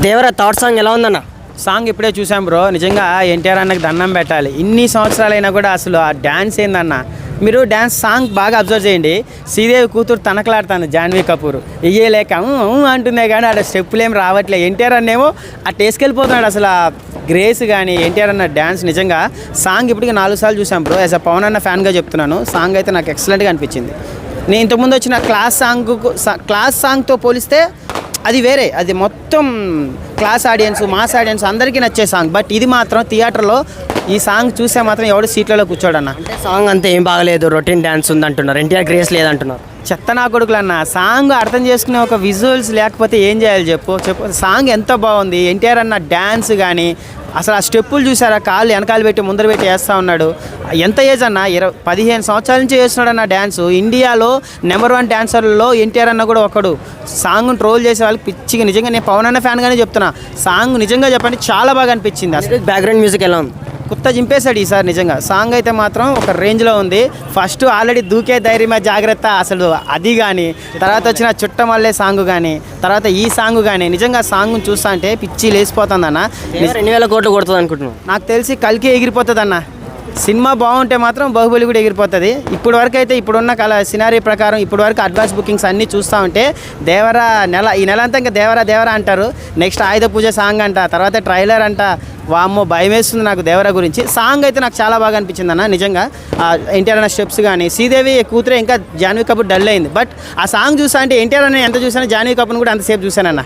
Devara thought song ఎలా ఉందన్న? Song ఇప్పుడే చూసాం బ్రో. నిజంగా ఎన్టీఆర్ అన్నకి దండం పెట్టాలి. ఇన్ని సంవత్సరాలైనా కూడా అసలు ఆ డ్యాన్స్ ఏందన్న? మీరు డ్యాన్స్ సాంగ్ బాగా అబ్జర్వ్ చేయండి. శ్రీదేవి కూతురు తనకలాడుతాను జాన్వీ కపూర్. ఇయ్యలేక అంటుందే కానీ ఆడ స్టెప్పులు ఏం రావట్లే. ఎన్టీఆర్ అన్నేమో ఆ టేస్కెళ్ళిపోతున్నాడు అసలు ఆ గ్రేస్ కానీ ఎన్టీఆర్ అన్న డ్యాన్స్ నిజంగా సాంగ్ ఇప్పటికి నాలుగు సార్లు చూసాం బ్రో. యాజ్ అ పవన్ అన్న ఫ్యాన్గా చెప్తున్నాను. సాంగ్ అయితే నాకు ఎక్సలెంట్గా అనిపించింది. నేను ఇంతకుముందు వచ్చిన క్లాస్ సాంగ్ క్లాస్ సాంగ్తో పోలిస్తే అది వేరే. అది మొత్తం క్లాస్ ఆడియన్స్ మాస్ ఆడియన్స్ అందరికీ నచ్చే సాంగ్. బట్ ఇది మాత్రం థియేటర్లో ఈ సాంగ్ చూస్తే మాత్రం ఎవడు సీట్లలో కూర్చోడన్న. అంటే సాంగ్ అంతా ఏం బాగలేదు. రొటీన్ డ్యాన్స్ ఉంది అంటున్నారు ఎన్టీఆర్ గ్రేస్ లేదంటున్నారు. చెత్త నా కొడుకులు అన్న సాంగ్ అర్థం చేసుకునే ఒక విజువల్స్ లేకపోతే ఏం చేయాలి చెప్పు? చెప్పు సాంగ్ ఎంత బాగుంది? ఎన్టీఆర్ అన్న డ్యాన్స్ కానీ అసలు ఆ స్టెప్పులు చూసారా? కాళ్ళు వెనకాల పెట్టి ముందర పెట్టి వేస్తూ ఉన్నాడు. ఎంత ఏజ్ అన్న? ఇరవై పదిహేను సంవత్సరాల నుంచి చేస్తున్నాడు అన్న డ్యాన్స్ ఇండియాలో నెంబర్ వన్ డ్యాన్సర్లలో ఎన్టీఆర్ అన్న కూడా ఒకడు. సాంగ్ను ట్రోల్ చేసే వాళ్ళకి పిచ్చిగా నిజంగా నేను పవన్ అన్న ఫ్యాన్గానే చెప్తున్నా. సాంగ్ నిజంగా చెప్పండి చాలా బాగా అనిపించింది అసలు. బ్యాక్గ్రౌండ్ మ్యూజిక్ ఎలా ఉంది? కుత్త చింపేశాడు ఈసారి నిజంగా. సాంగ్ అయితే మాత్రం ఒక రేంజ్లో ఉంది. ఫస్ట్ ఆల్రెడీ దూకే ధైర్యమే జాగ్రత్త. అసలు అది కానీ తర్వాత వచ్చిన చుట్టమల్లే సాంగ్ కానీ తర్వాత ఈ సాంగ్ కానీ నిజంగా సాంగ్ చూస్తా అంటే పిచ్చి లేచిపోతుందన్న. దేవర ఎన్ని వేల కోట్లు కొడుతుంది అనుకుంటున్నాను నాకు తెలిసి కలికి ఎగిరిపోతుంది అన్న సినిమా బాగుంటే మాత్రం బాహుబలి కూడా ఎగిరిపోతుంది. ఇప్పుడు వరకు అయితే ఇప్పుడున్న కళ సినారీ ప్రకారం ఇప్పుడు వరకు అడ్వాన్స్ బుకింగ్స్ అన్నీ చూస్తూ ఉంటే దేవరా నెల ఈ నెల అంతా ఇంకా దేవరా దేవరా అంటారు. నెక్స్ట్ ఆయుధ పూజ సాంగ్ అంట తర్వాత ట్రైలర్ అంట. వామ్మో భయం వేస్తుంది నాకు దేవరా గురించి. సాంగ్ అయితే నాకు చాలా బాగా అనిపించింది అన్న నిజంగా. ఎన్టీఆర్ అన్న స్టెప్స్ కానీ శ్రీదేవి కూతురే ఇంకా జాన్వీ కపూర్ డల్ అయింది. బట్ ఆ సాంగ్ చూసా అంటే ఎన్టీఆర్ అన్న ఎంత చూసాను జాన్వీ కపూర్ని కూడా అంతసేపు చూశానన్న.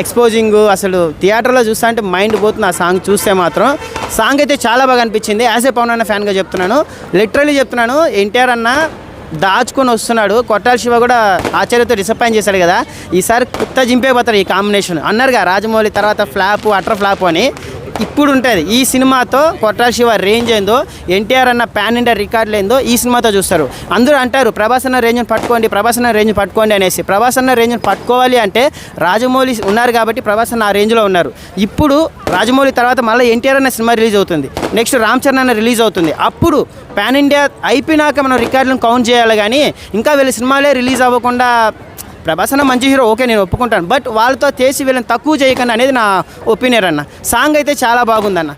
ఎక్స్పోజింగ్ అసలు థియేటర్లో చూస్తా అంటే మైండ్ పోతుంది ఆ సాంగ్ చూస్తే మాత్రం. సాంగ్ అయితే చాలా బాగా అనిపించింది. యాజ్ ఏ పవన్ అన్న ఫ్యాన్గా చెప్తున్నాను. లిటరలీ చెప్తున్నాను ఎన్టీఆర్ అన్న దాచుకొని వస్తున్నాడు. కొట్టాల శివ కూడా ఆచార్యతో డిసప్పాయింట్ చేశాడు కదా. ఈసారి కుత్త జింపేపోతారు ఈ కాంబినేషన్ అన్నారుగా రాజమౌళి తర్వాత ఫ్లాప్ అట్ర ఫ్లాప్ అని. ఇప్పుడు ఉంటుంది ఈ సినిమాతో కొట్రా శివ రేంజ్ ఏందో ఎన్టీఆర్ అన్న ప్యాన్ ఇండియా రికార్డులు ఏందో ఈ సినిమాతో చూస్తారు. అందరూ అంటారు ప్రభాస్ అన్న రేంజ్ని పట్టుకోండి ప్రభాస్ అన్న రేంజ్ పట్టుకోండి అనేసి. ప్రభాస్ అన్న రేంజ్ని పట్టుకోవాలి అంటే రాజమౌళి ఉన్నారు కాబట్టి ప్రభాస్ అన్న ఆ రేంజ్లో ఉన్నారు. ఇప్పుడు రాజమౌళి తర్వాత మళ్ళీ ఎన్టీఆర్ అన్న సినిమా రిలీజ్ అవుతుంది. నెక్స్ట్ రామ్ చరణ్ అన్న రిలీజ్ అవుతుంది. అప్పుడు పాన్ ఇండియా అయిపోయినాక మనం రికార్డులను కౌంట్ చేయాలి కానీ ఇంకా వీళ్ళ సినిమాలే రిలీజ్ అవ్వకుండా ప్రభాస్ అన్న మంచి హీరో ఓకే నేను ఒప్పుకుంటాను. బట్ వాళ్ళతో చేసి వీళ్ళని తక్కువ చేయకండి అనేది నా ఒపీనియన్ అన్న. సాంగ్ అయితే చాలా బాగుందన్న.